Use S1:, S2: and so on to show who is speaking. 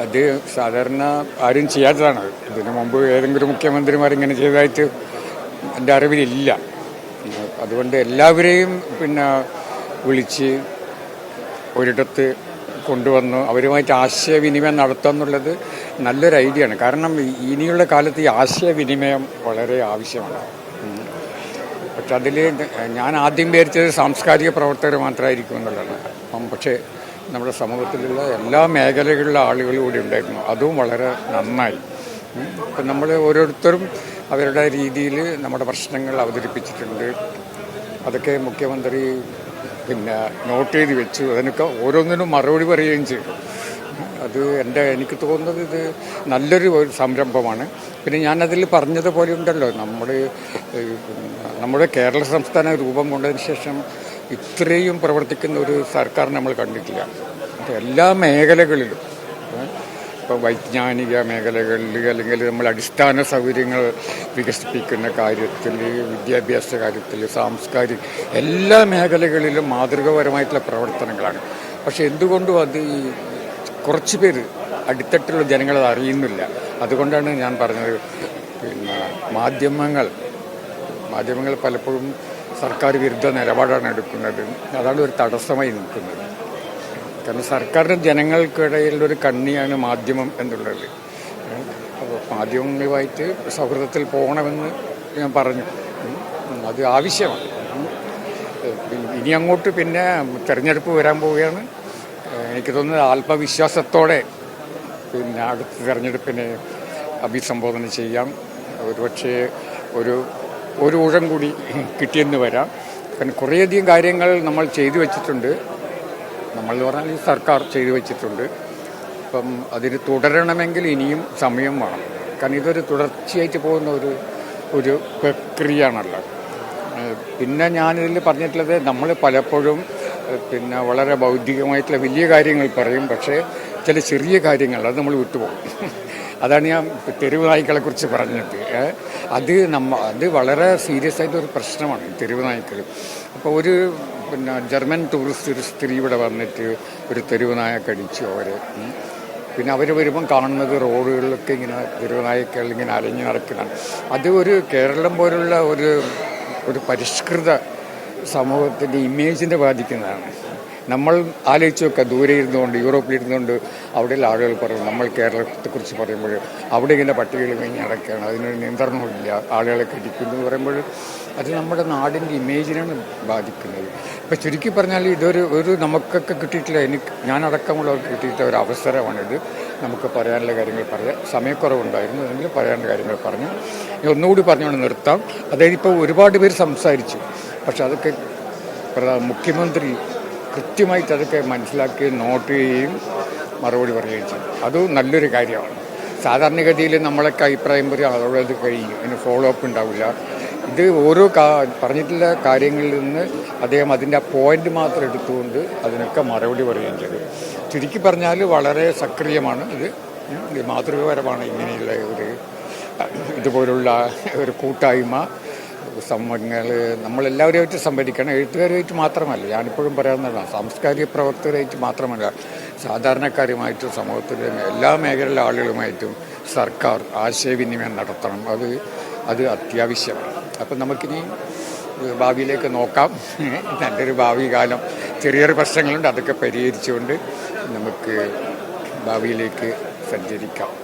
S1: അത് സാധാരണ ആരും ചെയ്യാത്തതാണ്. ഇതിനു മുമ്പ് ഏതെങ്കിലും മുഖ്യമന്ത്രിമാർ ഇങ്ങനെ ചെയ്തതായിട്ട് എന്റെ അറിവിലില്ല. അതുകൊണ്ട് എല്ലാവരെയും പിന്നെ വിളിച്ച് ഒരിടത്ത് കൊണ്ടുവന്ന് അവരുമായിട്ട് ആശയവിനിമയം നടത്തുക എന്നുള്ളത് നല്ലൊരു ഐഡിയ ആണ്. കാരണം ഇനിയുള്ള കാലത്ത് ഈ ആശയവിനിമയം വളരെ ആവശ്യമാണ്. പക്ഷെ അതിൽ ഞാൻ ആദ്യം വിചാരിച്ചത് സാംസ്കാരിക പ്രവർത്തകർ മാത്രമായിരിക്കും എന്നുള്ളതാണ്. അപ്പം പക്ഷേ നമ്മുടെ സമൂഹത്തിലുള്ള എല്ലാ മേഖലകളിലുള്ള ആളുകളും കൂടി ഉണ്ടായിരുന്നു. അതും വളരെ നന്നായി. ഇപ്പം നമ്മൾ ഓരോരുത്തരും അവരുടെ രീതിയിൽ നമ്മുടെ പ്രശ്നങ്ങൾ അവതരിപ്പിച്ചിട്ടുണ്ട്. അതൊക്കെ മുഖ്യമന്ത്രി പിന്നെ നോട്ട് ചെയ്ത് വെച്ചു. അതിനൊക്കെ ഓരോന്നിനും മറുപടി പറയുകയും ചെയ്തു. അത് എന്റെ എനിക്ക് തോന്നുന്നത് ഇത് നല്ലൊരു സംരംഭമാണ്. പിന്നെ ഞാനതിൽ പറഞ്ഞതുപോലെ ഉണ്ടല്ലോ. നമ്മൾ നമ്മുടെ കേരള സംസ്ഥാന രൂപം കൊണ്ടതിന് ശേഷം ഇത്രയും പ്രവർത്തിക്കുന്ന ഒരു സർക്കാർ നമ്മൾ കണ്ടിട്ടില്ല. അപ്പോൾ എല്ലാ മേഖലകളിലും ഇപ്പോൾ വൈജ്ഞാനിക മേഖലകളിൽ അല്ലെങ്കിൽ നമ്മൾ അടിസ്ഥാന സൗകര്യങ്ങൾ വികസിപ്പിക്കുന്ന കാര്യത്തിൽ വിദ്യാഭ്യാസ കാര്യത്തിൽ സാംസ്കാരിക എല്ലാ മേഖലകളിലും മാതൃകാപരമായിട്ടുള്ള പ്രവർത്തനങ്ങളാണ്. പക്ഷേ എന്തുകൊണ്ടും അത് ഈ കുറച്ച് പേര് അടിത്തട്ടിലുള്ള ജനങ്ങൾ അത് അറിയുന്നില്ല. അതുകൊണ്ടാണ് ഞാൻ പറഞ്ഞത് പിന്നെ മാധ്യമങ്ങൾ മാധ്യമങ്ങൾ പലപ്പോഴും സർക്കാർ വിരുദ്ധ നിലപാടാണ് എടുക്കുന്നത്. അതാണ് ഒരു തടസ്സമായി നിൽക്കുന്നത്. കാരണം സർക്കാരിന് ജനങ്ങൾക്കിടയിൽ ഒരു കണ്ണിയാണ് മാധ്യമം എന്നുള്ളത്. അപ്പോൾ മാധ്യമങ്ങളുമായിട്ട് സൗഹൃദത്തിൽ പോകണമെന്ന് ഞാൻ പറഞ്ഞു. അത് ആവശ്യമാണ്. ഇനി അങ്ങോട്ട് പിന്നെ തിരഞ്ഞെടുപ്പ് വരാൻ പോവുകയാണ്. എനിക്ക് തോന്നുന്നത് ആത്മവിശ്വാസത്തോടെ പിന്നെ അടുത്ത തിരഞ്ഞെടുപ്പിനെ അഭിസംബോധന ചെയ്യാം. ഒരുപക്ഷേ ഒരു ഒരു ഊഴം കൂടി കിട്ടിയെന്ന് വരാം. കാരണം കുറേയധികം കാര്യങ്ങൾ നമ്മൾ ചെയ്തു വെച്ചിട്ടുണ്ട്. നമ്മൾ എന്ന് പറഞ്ഞാൽ ഈ സർക്കാർ ചെയ്തു വെച്ചിട്ടുണ്ട്. അപ്പം അതിന് തുടരണമെങ്കിൽ ഇനിയും സമയം വേണം. കാരണം ഇതൊരു തുടർച്ചയായിട്ട് പോകുന്ന ഒരു ഒരു പ്രക്രിയയാണല്ലോ. പിന്നെ ഞാനിതിൽ പറഞ്ഞിട്ടുള്ളത് നമ്മൾ പലപ്പോഴും പിന്നെ വളരെ ബൗദ്ധികമായിട്ടുള്ള വലിയ കാര്യങ്ങൾ പറയും. പക്ഷേ ചില ചെറിയ കാര്യങ്ങൾ അത് നമ്മൾ വിട്ടുപോകും. അതാണ് ഞാൻ തെരുവ് നായ്ക്കളെ കുറിച്ച് പറഞ്ഞത്. അത് നമ്മ അത് വളരെ സീരിയസ് ആയിട്ടൊരു പ്രശ്നമാണ് തെരുവ് നായ്ക്കൾ. അപ്പോൾ ഒരു പിന്നെ ജർമ്മൻ ടൂറിസ്റ്റ് ഒരു സ്ത്രീ ഇവിടെ വന്നിട്ട് ഒരു തെരുവ് നായ കടിച്ചു അവരെ. പിന്നെ അവർ വരുമ്പം കാണുന്നത് റോഡുകളിലൊക്കെ ഇങ്ങനെ തെരുവ് നായ്ക്കൾ ഇങ്ങനെ അലഞ്ഞു നടക്കുന്നതാണ്. അത് ഒരു കേരളം പോലുള്ള ഒരു ഒരു പരിഷ്കൃത സമൂഹത്തിന്റെ ഇമേജിനെ ബാധിക്കുന്നതാണ്. നമ്മൾ ആലോചിച്ച് നോക്കുക ദൂരെ ഇരുന്നുകൊണ്ട് യൂറോപ്പിൽ ഇരുന്നുകൊണ്ട് അവിടെയുള്ള ആളുകൾ പറയും നമ്മൾ കേരളത്തെക്കുറിച്ച് പറയുമ്പോൾ അവിടെ ഇങ്ങനെ പട്ടികൾ കഴിഞ്ഞ് നടക്കുകയാണ് അതിനൊരു നിയന്ത്രണമില്ല ആളുകളെ കടിക്കുന്നു എന്ന് പറയുമ്പോൾ അത് നമ്മുടെ നാടിന്റെ ഇമേജിനാണ് ബാധിക്കുന്നത്. ഇപ്പം ചുരുക്കി പറഞ്ഞാൽ ഇതൊരു ഒരു നമുക്കൊക്കെ കിട്ടിയിട്ടില്ല എനിക്ക് ഞാനടക്കമുള്ളവർക്ക് കിട്ടിയിട്ടുള്ള ഒരു അവസരമാണിത്. നമുക്ക് പറയാനുള്ള കാര്യങ്ങൾ പറയാം. സമയക്കുറവുണ്ടായിരുന്നു അല്ലെങ്കിൽ പറയാനുള്ള കാര്യങ്ങൾ പറഞ്ഞു. ഒന്നുകൂടി പറഞ്ഞുകൊണ്ട് നിർത്താം. അതായത് ഇപ്പോൾ ഒരുപാട് പേര് സംസാരിച്ചു. പക്ഷെ അതൊക്കെ മുഖ്യമന്ത്രി കൃത്യമായിട്ട് അതൊക്കെ മനസ്സിലാക്കി നോട്ട് ചെയ്യുകയും മറുപടി പറയുകയും ചെയ്യും അതും നല്ലൊരു കാര്യമാണ്. സാധാരണഗതിയിൽ നമ്മളൊക്കെ അഭിപ്രായം പറയും അതോടെ അത് കഴിയും അതിന് ഫോളോ അപ്പ് ഉണ്ടാവില്ല. ഇത് ഓരോ കാ പറഞ്ഞിട്ടുള്ള കാര്യങ്ങളിൽ നിന്ന് അദ്ദേഹം അതിന്റെ ആ പോയിന്റ് മാത്രം എടുത്തുകൊണ്ട് അതിനൊക്കെ മറുപടി പറയുകയും ചെയ്തു. ചുരുക്കി പറഞ്ഞാൽ വളരെ സക്രിയമാണ് ഇത് മാതൃകപരമാണ് ഇങ്ങനെയുള്ള ഒരു ഇതുപോലുള്ള ഒരു കൂട്ടായ്മ. സംഘങ്ങൾ നമ്മളെല്ലാവരുമായിട്ട് സംവദിക്കണം. എഴുത്തുകാരുമായിട്ട് മാത്രമല്ല ഞാനിപ്പോഴും പറയാവുന്നതാണ് സാംസ്കാരിക പ്രവർത്തകരായിട്ട് മാത്രമല്ല സാധാരണക്കാരുമായിട്ടും സമൂഹത്തിലെ എല്ലാ മേഖലയിലെ ആളുകളുമായിട്ടും സർക്കാർ ആശയവിനിമയം നടത്തണം. അത് അത് അത്യാവശ്യമാണ്. അപ്പം നമുക്കിനി ഭാവിയിലേക്ക് നോക്കാം. നല്ലൊരു ഭാവി കാലം ചെറിയൊരു പ്രശ്നങ്ങളുണ്ട് അതൊക്കെ പരിഹരിച്ചുകൊണ്ട് നമുക്ക് ഭാവിയിലേക്ക് സഞ്ചരിക്കാം.